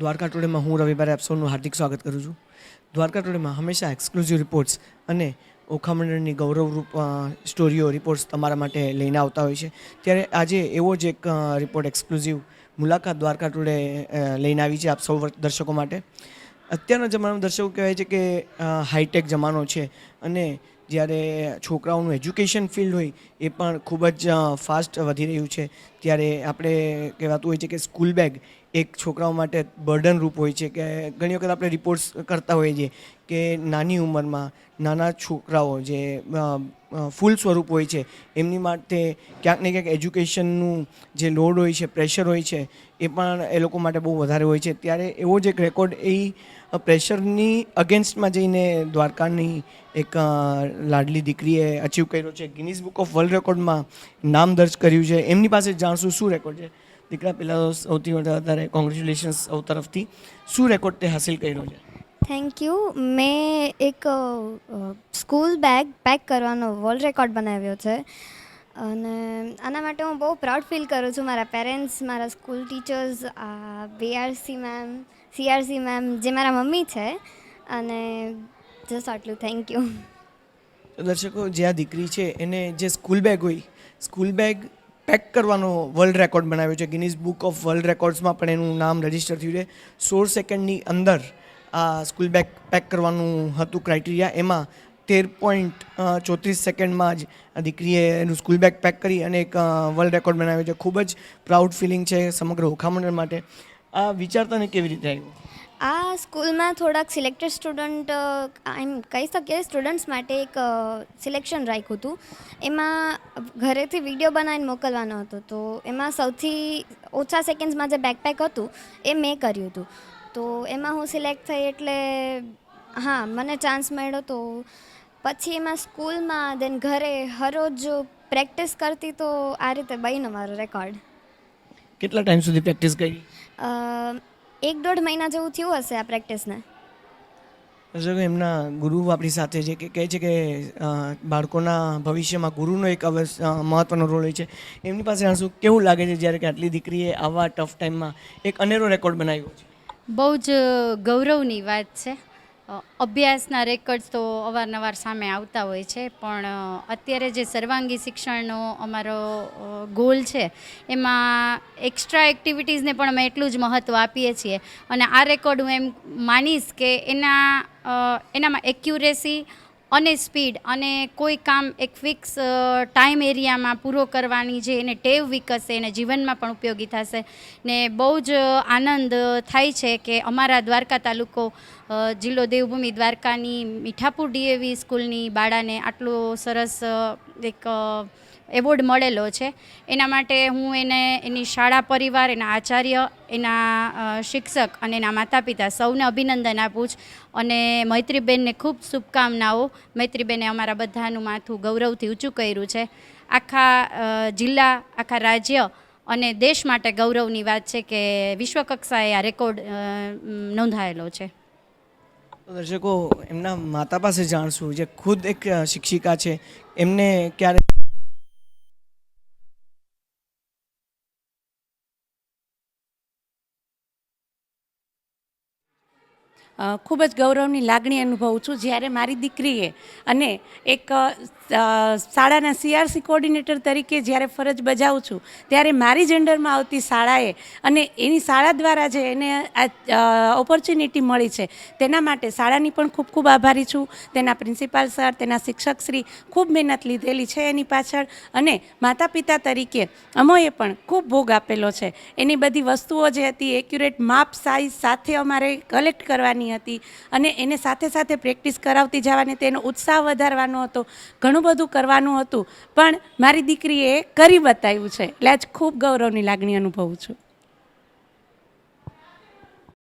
દ્વારકા ટુડેમાં હું રવિવારે આપ સૌનું હાર્દિક સ્વાગત કરું છું. દ્વારકા ટુડેમાં હંમેશા એક્સક્લુઝિવ રિપોર્ટ્સ અને ઓખામંડળની ગૌરવરૂપ સ્ટોરીઓ રિપોર્ટ્સ તમારા માટે લઈને આવતા હોય છે. ત્યારે આજે એવો જ એક રિપોર્ટ એક્સક્લુઝિવ મુલાકાત દ્વારકા ટુડે લઈને આવી છે આપ સૌ દર્શકો માટે. અત્યારના જમાનામાં દર્શકો કહેવાય છે કે હાઈટેક જમાનો છે અને જ્યારે છોકરાઓનું એજ્યુકેશન ફિલ્ડ હોય એ પણ ખૂબ જ ફાસ્ટ વધી રહ્યું છે. ત્યારે આપણે કહેવાતું હોય છે કે સ્કૂલ બેગ એક છોકરાઓ માટે બર્ડન રૂપ હોય છે કે ઘણી વખત આપણે રિપોર્ટ્સ કરતા હોઈએ છીએ કે નાની ઉંમરમાં નાના છોકરાઓ જે ફૂલ સ્વરૂપ હોય છે. એમની માટે ક્યાંક ને ક્યાંક એજ્યુકેશનનું જે લોડ હોય છે, પ્રેશર હોય છે, એ પણ એ લોકો માટે બહુ વધારે હોય છે. ત્યારે એવો જ એક રેકોર્ડ એ પ્રેશરની અગેન્સ્ટમાં જઈને દ્વારકાની એક લાડલી દીકરીએ અચીવ કર્યો છે. ગિનિસ બુક ઓફ વર્લ્ડ રેકોર્ડમાં નામ દર્જ કર્યું છે. એમની પાસે જાણશું શું રેકોર્ડ છે? દીકરા પહેલાં સૌથી વધારે કોંગ્રેચ્યુલેશન્સ સૌ તરફથી. શું રેકોર્ડ તે હાસિલ કર્યો છે? Thank you. મેં એક સ્કૂલ બેગ પેક કરવાનો વર્લ્ડ રેકોર્ડ બનાવ્યો છે. અને આના માટે હું બહુ પ્રાઉડ ફીલ કરું છું મારા પેરેન્ટ્સ મારા school teachers BRC ma'am CRC ma'am જે મારા મમ્મી છે. અને જસ્ટ આટલું. થેન્ક યુ દર્શકો, જે આ દીકરી છે, એને જે સ્કૂલ બેગ હોય સ્કૂલ બેગ પેક કરવાનો વર્લ્ડ રેકોર્ડ બનાવ્યો છે. ગિનિસ બુક ઓફ વર્લ્ડ રેકોર્ડ્સમાં પણ એનું નામ રજિસ્ટર થયું છે. સોળ સેકન્ડની અંદર આ સ્કૂલ બેગ પેક કરવાનું હતું ક્રાઇટેરિયા. એમાં તેર પોઈન્ટ ચોત્રીસ સેકન્ડમાં જ દીકરીએ એનું સ્કૂલ બેગ પેક કરી અને એક વર્લ્ડ રેકોર્ડ બનાવ્યો છે. ખૂબ જ પ્રાઉડ ફિલિંગ છે સમગ્ર ઓખામંડળ માટે. આ વિચારતાને કેવી રીતે આવ્યું આ સ્કૂલમાં થોડાક સિલેક્ટેડ સ્ટુડન્ટ એમ કહી શકીએ, સ્ટુડન્ટ્સ માટે એક સિલેક્શન રાખ્યું હતું. એમાં ઘરેથી વીડિયો બનાવીને મોકલવાનો હતો. તો એમાં સૌથી ઓછા સેકન્ડ્સમાં જે બેકપેક હતું, એ મેં કર્યું હતું. તો એમાં હું સિલેક્ટ થઈ એટલે હા મને ચાન્સ મળ્યો તો પછી એમાં સ્કૂલમાં દેન ઘરે હરરોજ પ્રેક્ટિસ કરતી તો આ રીતે બન્યો મારો રેકોર્ડ કેટલા ટાઈમ સુધી પ્રેક્ટિસ કરી? એક દોઢ મહિના જેવું થયું હશે આ પ્રેક્ટિસને એમના ગુરુ આપણી સાથે છે કે કહે છે કે બાળકોના ભવિષ્યમાં ગુરુનો એક મહત્ત્વનો રોલ હોય છે. એમની પાસે શું કેવું લાગે છે જ્યારે કે આટલી દીકરીએ આવા ટફ ટાઈમમાં એક અનેરો રેકોર્ડ બનાવ્યો છે? બહુ જ ગૌરવની વાત છે. અભ્યાસના રેકોર્ડ્સ તો અવારનવાર સામે આવતા હોય છે, પણ અત્યારે જે સર્વાંગી શિક્ષણનો અમારો ગોલ છે, એમાં એક્સ્ટ્રા એક્ટિવિટીઝને પણ અમે એટલું જ મહત્ત્વ આપીએ છીએ. અને આ રેકોર્ડ હું એમ માનીશ કે એના એનામાં એક્યુરેસી અને સ્પીડ અને કોઈ કામ એક ફિક્સ ટાઈમ એરિયામાં પૂરો કરવાની જે એને ટેવ વિકસશે, એને જીવનમાં પણ ઉપયોગી થશે. ને બહુ જ આનંદ થાય છે કે અમારા દ્વારકા તાલુકો જિલ્લો દેવભૂમિ દ્વારકાની મીઠાપુર ડીએવી સ્કૂલની બાળાને આટલો સરસ એક એવોર્ડ મળેલો છે. એના માટે હું એને, એની શાળા પરિવાર, એના આચાર્ય, એના શિક્ષક અને એના માતા પિતા સૌને અભિનંદન આપું છું. અને મૈત્રીબેનને ખૂબ શુભકામનાઓ. મૈત્રીબેને અમારા બધાનું માથું ગૌરવથી ઊંચું કર્યું છે. આખા જિલ્લા, આખા રાજ્ય અને દેશ માટે ગૌરવની વાત છે કે વિશ્વકક્ષાએ આ રેકોર્ડ નોંધાયેલો છે. દર્શકો એમના માતા પાસે જાણશું. જે ખુદ એક શિક્ષિકા છે એમને ક્યારે ખૂબ જ ગૌરવની લાગણી અનુભવું છું જ્યારે મારી દીકરીએ અને એક શાળાના સીઆરસી કોર્ડિનેટર તરીકે જ્યારે ફરજ બજાવું છું, ત્યારે મારી જેન્ડરમાં આવતી શાળાએ અને એની શાળા દ્વારા જે એને ઓપોર્ચ્યુનિટી મળી છે, તેના માટે શાળાની પણ ખૂબ ખૂબ આભારી છું. તેના પ્રિન્સિપાલ સર, તેના શિક્ષકશ્રી ખૂબ મહેનત લીધેલી છે એની પાછળ અને માતા પિતા તરીકે અમોએ પણ ખૂબ ભોગ આપેલો છે. એની બધી વસ્તુઓ જે હતી એક્યુરેટ માપ સાઇઝ સાથે અમારે કલેક્ટ કરવાની હતી અને એને સાથે સાથે પ્રેક્ટિસ કરાવતી જવાની તેનો ઉત્સાહ વધારવાનો હતો, ઘણું બધું કરવાનું હતું. પણ મારી દીકરીએ કરી બતાવ્યું છે. એટલે આજ ખૂબ ગૌરવની લાગણી અનુભવું છું.